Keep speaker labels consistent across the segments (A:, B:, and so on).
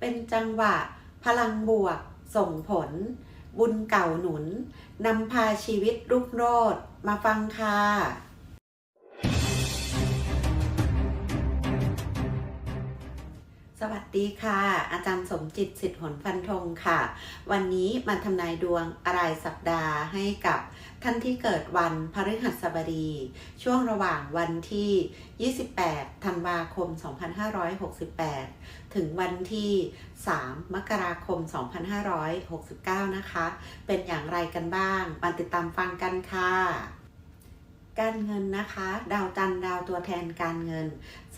A: เป็นจังหวะ พลังบวก ส่งผล บุญเก่าหนุนนำพาชีวิตรุ่งโรจน์มาฟังค่ะ ดีค่ะ อาจารย์สมจิตสิทธิ์ผลฟันธงค่ะ วันนี้มาทำนายดวงอะไรายสัปดาห์ให้กับท่านที่เกิดวันพฤหัสบดี ช่วงระหว่างวันที่ 28 ธันวาคม 2568 ถึงวันที่ 3 มกราคม 2569 นะคะ เป็นอย่างไรกันบ้างมาติดตามฟังกันค่ะ การเงินนะคะ ดาวจันดาวตัวแทนการเงิน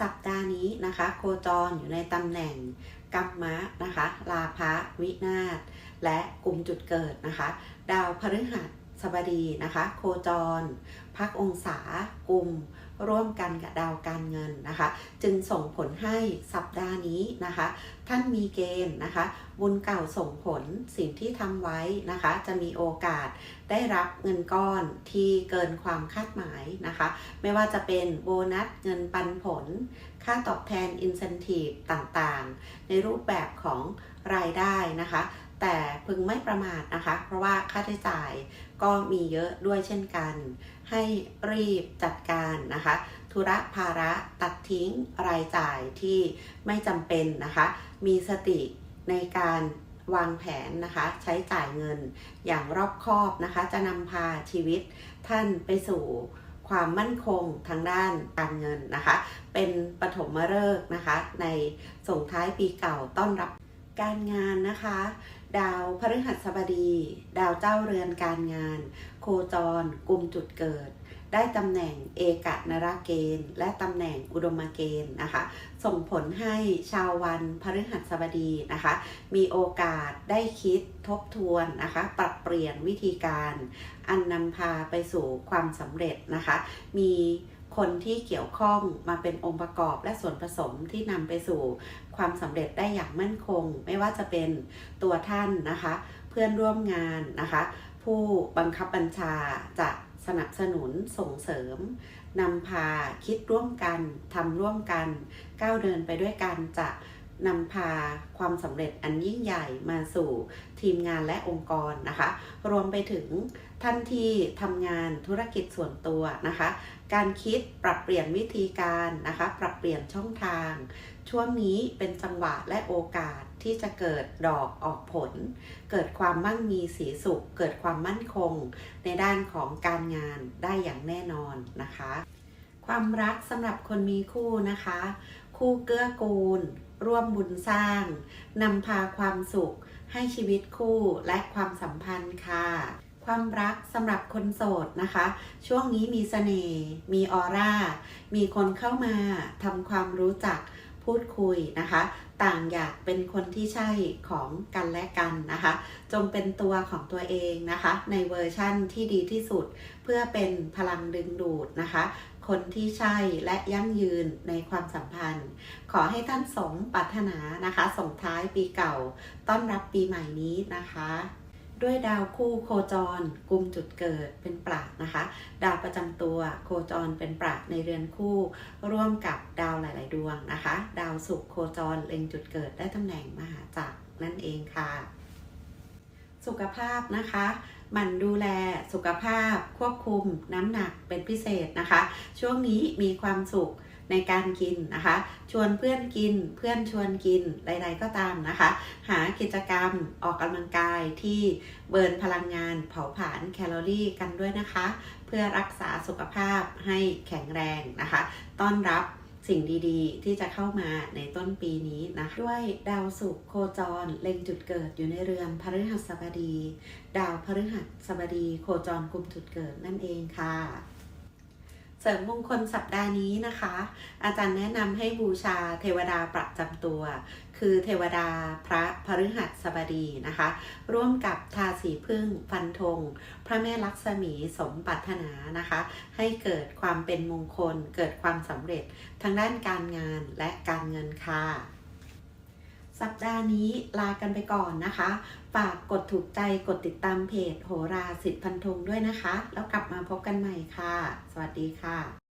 A: สัปดาห์นี้นะคะ โคจรอยู่ในตำแหน่งกัมมะนะคะลาภะวินาศและกลุ่มจุดเกิดนะคะ ดาวพฤหัส สบดีนะคะ โคจร พักองศา กลุ่ม ร่วมกันกับดาวการเงินนะคะ จึงส่งผลให้สัปดาห์นี้นะคะ ท่านมีเกณฑ์นะคะ บุญเก่าส่งผลสิ่งที่ทำไว้นะคะ จะมีโอกาสได้รับเงินก้อนที่เกินความคาดหมายนะคะ ไม่ว่าจะเป็นโบนัสเงินปันผล ค่าตอบแทน incentive ต่างๆ ในรูปแบบของรายได้นะคะ แต่พึงไม่ประมาทนะคะ เพราะว่าค่าใช้จ่ายก็มีเยอะด้วยเช่นกัน ให้รีบจัดการนะคะ ธุระภาระตัดทิ้งรายจ่ายที่ไม่จำเป็นนะคะ มีสติในการวางแผนนะคะ ใช้จ่ายเงินอย่างรอบคอบนะคะ จะนำพาชีวิตท่านไปสู่ความมั่นคงทางด้านการเงินนะคะ เป็นปฐมฤกษ์นะคะ ในส่งท้ายปีเก่าต้อนรับการงานนะคะ ดาวพฤหัสบดี ดาวเจ้าเรือนการงาน โคจรกลุ่มจุดเกิด ได้ตำแหน่งเอกนราเกณฑ์ และตำแหน่งอุดมเกณฑ์นะคะ ส่งผลให้ชาววันพฤหัสบดีนะคะ มีโอกาสได้คิดทบทวนนะคะ ปรับเปลี่ยนวิธีการ อันนำพาไปสู่ความสำเร็จนะคะ มี คนที่เกี่ยวข้องมาเป็นองค์ประกอบและส่วนผสมที่นำไปสู่ความสำเร็จได้อย่างมั่นคง ไม่ว่าจะเป็นตัวท่านนะคะ เพื่อนร่วมงานนะคะ ผู้บังคับบัญชาจะสนับสนุนส่งเสริมนำพาคิดร่วมกันทำร่วมกัน ก้าวเดินไปด้วยกันจะ นำพาความสำเร็จอันยิ่งใหญ่มาสู่ทีมงานและองค์กรนะคะ รวมไปถึงท่านที่ทำงานธุรกิจส่วนตัวนะคะ การคิดปรับเปลี่ยนวิธีการนะคะ ปรับเปลี่ยนช่องทาง ช่วงนี้เป็นจังหวะและโอกาสที่จะเกิดดอกออกผล เกิดความมั่งมีสีสุข เกิดความมั่นคง ในด้านของการงานได้อย่างแน่นอนนะคะ ความรักสำหรับคนมีคู่นะคะ คู่เกื้อกูล ร่วมบุญสร้าง นำพาความสุข ให้ชีวิตคู่และความสัมพันธ์ค่ะ ความรักสำหรับคนโสดนะคะ ช่วงนี้มีเสน่ห์มีออร่า มีคนเข้ามาทำความรู้จักพูดคุยนะคะ ต่างอยากเป็นคนที่ใช่ของกันและกันนะคะ จงเป็นตัวของตัวเองนะคะ ในเวอร์ชั่นที่ดีที่สุด เพื่อเป็นพลังดึงดูดนะคะ คนที่ใช่และยั่งยืนในความสัมพันธ์ ขอให้ท่านสมปรารถนานะคะ ส่งท้ายปีเก่า ต้อนรับปีใหม่นี้นะคะ ด้วยดาวคู่โคจรกลุ่มจุดเกิดเป็นปราดนะคะ ดาวประจำตัวโคจรเป็นปราดในเรือนคู่ ร่วมกับดาวหลาย ๆ ดวงนะคะ ดาวศุกร์โคจรเล็งจุดเกิดได้ตำแหน่งมหาจักรนั่นเองค่ะ สุขภาพนะคะ มั่นดูแลสุขภาพควบคุมน้ำหนักเป็นพิเศษนะคะ ช่วงนี้มีความสุขในการกินนะคะ ชวนเพื่อนกินเพื่อนชวนกินใดๆก็ตามนะคะ หากิจกรรมออกกำลังกายที่เบิร์นพลังงานเผาผลาญแคลอรี่กันด้วยนะคะ เพื่อรักษาสุขภาพให้แข็งแรงนะคะ ต้อนรับ สิ่งดีๆ ที่จะเข้ามาในต้นปีนี้นะด้วยดาวศุกร์โคจรเล็งจุดเกิดอยู่ในเรือนพฤหัสบดี ดาวพฤหัสบดีโคจรกลุ่มจุดเกิดนั่นเองค่ะ เสริมมงคลสัปดาห์นี้นะคะ อาจารย์แนะนำให้บูชาเทวดาประจำตัว คือเทวดาพระพฤหัสบดีนะคะ ร่วมกับทาสีพึ่งฟันธง พระแม่ลักษมีสมปรารถนานะคะ ให้เกิดความเป็นมงคลเกิดความสำเร็จทางด้านการงานและการเงินค่ะ สัปดาห์นี้ลากันไปก่อนนะคะ ฝากกดถูกใจกดติดตามเพจ โหราสิทธิพันธงด้วยนะคะ แล้วกลับมาพบกันใหม่ค่ะ สวัสดีค่ะ